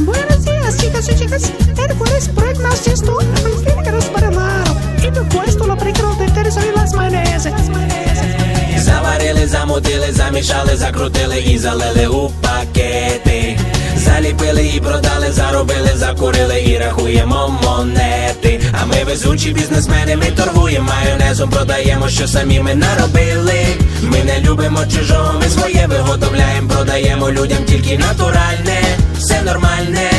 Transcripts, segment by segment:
Buenos días, chicas y chicas. El jueves pregnas esto, filtros para lado. Y después lo прикрыл терцю і las майонези. Заварили, замутили, замішали, закрутили і залили у пакети. Заліпили і продали, заробили, закурили і рахуємо монети. А ми везучі бізнесмени, ми торгуємо майонезом, продаємо, що самі ми наробили. Ми продаємо людям тільки натуральне, все нормальне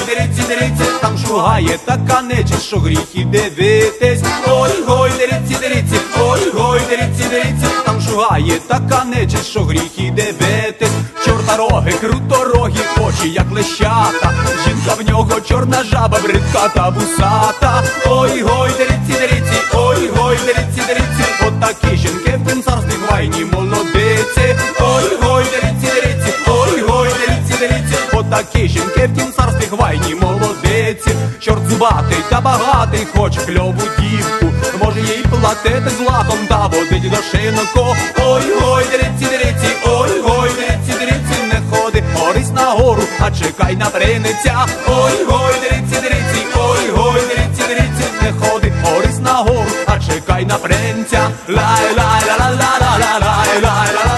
деріці, деріці, там шугає така нечисть, що гріх і дивитись. Ой, гой, деріці, деріці, ой, гой, деріці, деріці, там шугає така нечисть, що гріх і дивитись. Чорта роги, круторогі, очі, як лещата. Жінка в нього чорна жаба, бридка та вусата. Ой, гой, деріці, деріці, ой, гой, деріці, от такі жінки в царстві хвайні молодиці. Такі жінки в тім царстві хвайні молодиці. Чорт зубатий та багатий, хоче кльову дівку. Може їй платити златом та водить до шинку. Ой, гой, деріці, деріці, ой, гой, деріці, деріці, не ходи, орись на гору, а чекай на приниця. Ой, гой, деріці, деріці, ой, гой, деріці, деріці, не ходи, орись на гору, а чекай на принця. Лай, лай, ла, ла, ла,